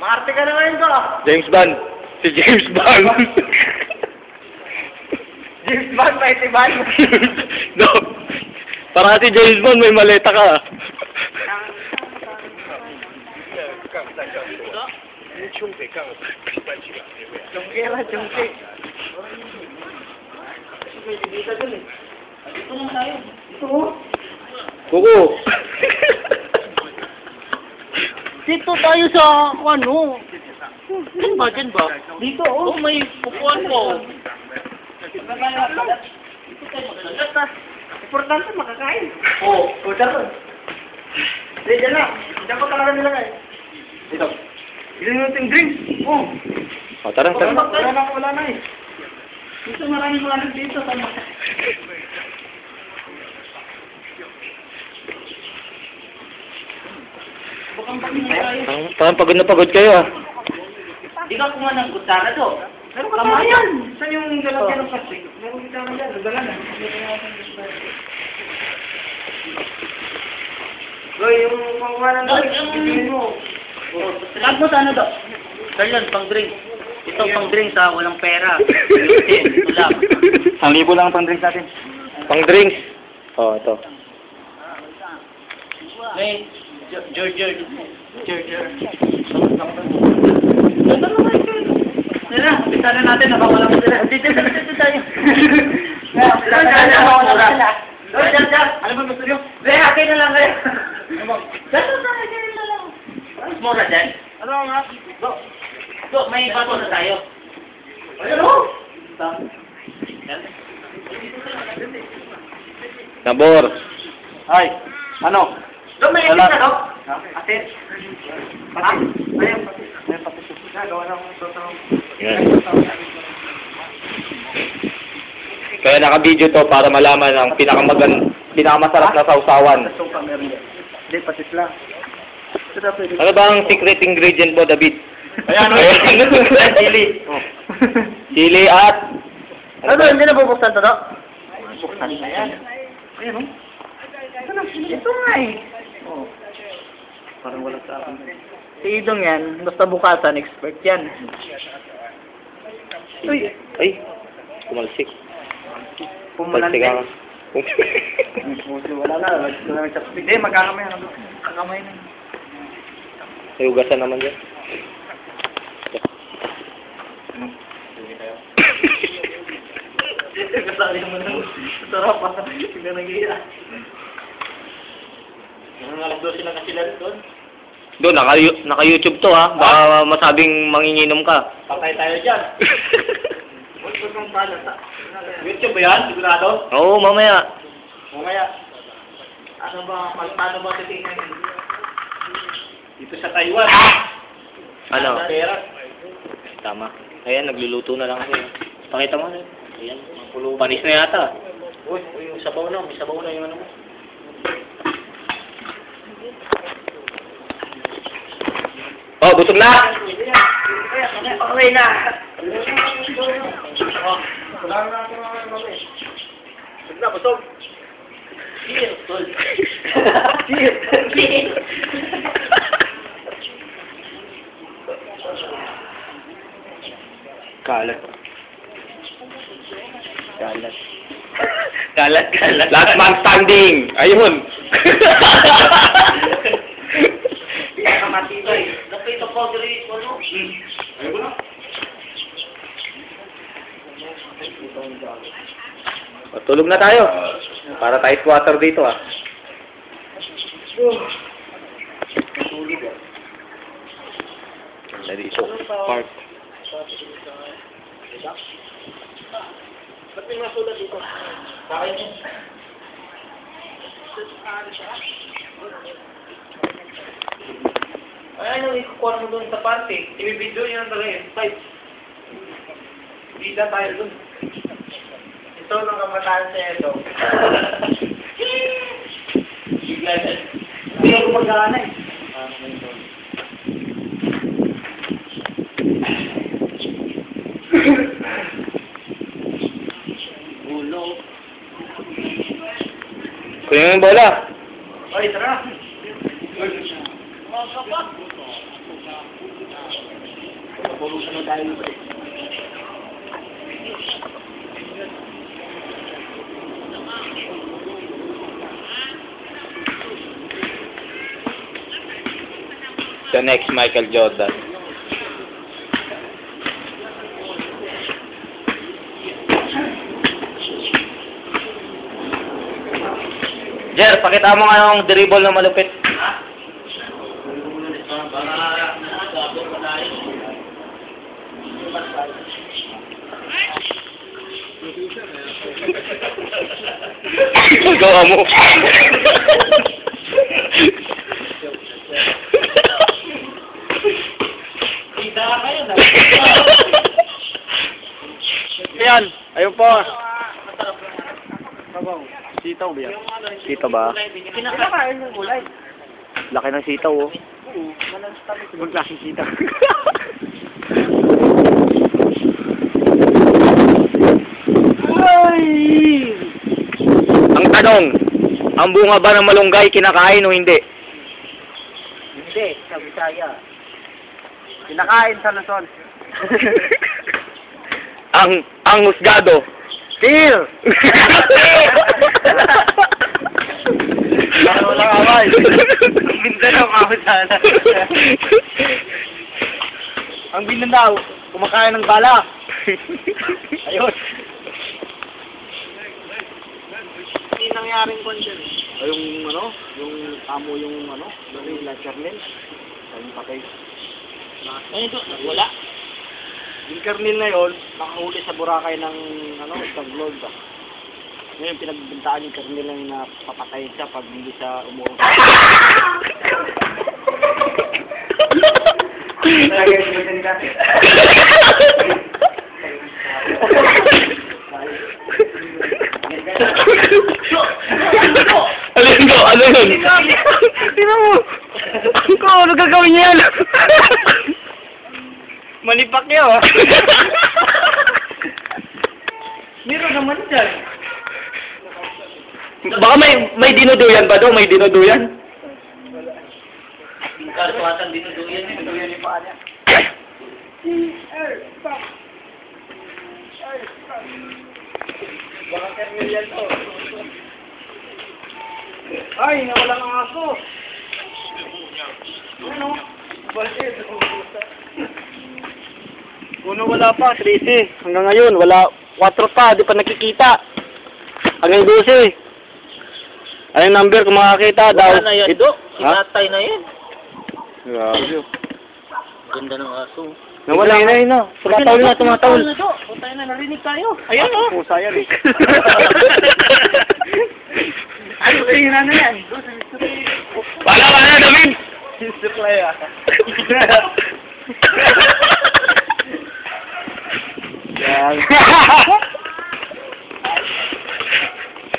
Marte ka na ngayon ko. James Bond. Si James Bond. James Bond, may tiban. no. Parang si James Bond, may maleta ka. Chongkera, chongke. May dibita dun eh. Dito lang tayo. Dito. Kuko. Dito tayo sa ano. Diyan ba? Diyan ba? Dito oh. Oh, may pupuan ah. Importante makakain. Oo. Oh, dyan doon. Hindi, dyan na. Ko talaga nilagay. Dito. Dito yung ting drink. Oo. O, tara, Wala na, tara. wala na, wala na eh. Dito maraming mga dito sa Parang, parang pagod na pagod kayo ah. Di ka kumuha ng kutsara to. Meron ka Tama yan. Saan yung lalagyan ng plastic? Meron kutsara dyan. Nagdala na. Goy, yung panguha ng drink, mo. Lag mo sa ano daw? Ganyan, pang drink. Ito pang drink sa walang pera. Ito lang. Ang libo lang pang drinks natin. Pang drinks. Oh, ito. May George George George Ganda naman ito. Tara, umpisa na natin. Nakawala mo sila. Dito, dito, dito tayo. Nakawala sila. George, George, George. Ano ba gusto nyo? Be, akin na lang kayo. Dito na, lang. Mas mura dyan. Ano nga? Go. Go, may bato na tayo. Ayun o. Yan. Nabor. Ay, ano? Doon may Wala. na, no? Atin. Pati. Ayun, pati. Ayun, pati. Gawa ng totoo. Yan. Kaya naka-video to para malaman ang pinakamagan pinakamasarap na sausawan. Hindi, patis lang. Na. Ano ba ang secret ingredient mo, David? Ayan, oh. Ayan. Chili. Chili at Ano, hindi na bubuksan to, no? Buksan na yan. Ayun, oh. Ito na, ito nga eh. Oh. Parang wala sa akin. Si Idong yan, basta bukasan, expert yan. Uy, ay kumalsik. Kumalsik ako. Wala na, wala na chopstick. Hindi, magkakamay na. Kakamay na. May ugasan naman dyan. Kasali mo na. Sarap pa. Hindi nag-iya. Ano alas 12 lang kasi lang doon? Doon, naka, naka-YouTube to ha. Baka masabing manginginom ka. Patay tayo dyan. YouTube ba yan? Sigurado? Oo, mamaya. Mamaya. Ano ba, paano ba titingnan yun? Dito sa Taiwan. Ano? Pera. Tama. Ayan, nagluluto na lang kasi. Pakita mo. Ayan, mapulo. Panis na yata. Uy, uy, yung sabaw na. May sabaw na yung ano mo. Oh, busog na! Okay na. Busog na, busog. Cheers, tol. Cheers. Cheers. Kalat. Kalat. kalat, kalat. Last man standing! Ayun! Pinakamatibay. Lapit ako, Dre. Ano? Ayun ko na. O, tulog na tayo. Para tayo squatter dito ah. Ganda dito. Park. Ba't may masulat dito? Sa akin yun. Ay, ano, ikukuha mo doon sa party. I-video nyo lang talaga yun. Five. Bida tayo doon. Ito nung kabataan sa Edo. Bigla na. Hindi ako mag-aana eh. Ulo. Kuya yung bola. Oy, tara. The next Michael Jordan. Jer, pakita mo nga yung dribble na malupit. Gawa mo. Yan, ayun po. Sitaw ba yan? Sitaw ba? Kinakain ng gulay. Laki ng sitaw, oh. Ibang klaseng. Ay! Ang tanong, ang bunga ba ng malunggay kinakain o hindi? Hindi, sa Bisaya. Kinakain sa Luzon. ang ang husgado. Still! Para walang away. Mindanao ka sana. Ang Mindanao, kumakain ng bala. Ayun. Hindi nangyaring kwan dyan. Ay, yung ano, yung amo yung ano, yung La Charlene. Ayun patay. Ayun doon, wala. Yung kernel na yun, nakahuli sa Boracay ng ano, taglog ba? Ngayon, pinagbintaan yung kernel lang na papatayin siya pag hindi siya umuwi. yun ko? Ano yun? Tingnan mo! Ikaw, ano gagawin niya yan? Malipak niya, oh. Meron naman dyan. Baka may may dinuduyan ba daw? May dinuduyan? Kalsuatan dinuduyan niya. Dinuduyan yung paa niya. Baka kernel yan to. Ay, nawala ng aso. Ano? Bakit? Uno wala pa, 13. Hanggang ngayon, wala. 4 pa, di pa nakikita. Hanggang 12. Anong number kung makakita daw? Wala na yan, Ito. Dok. Sinatay na yan. Grabe. Ganda ng aso. Nawala yun na yun na. Tumatawal na, tumatawal. Puta na, narinig tayo. Ayan o. Pusa yan eh. Ano tingin na yan? Wala, wala, David! Supply ah. Yan.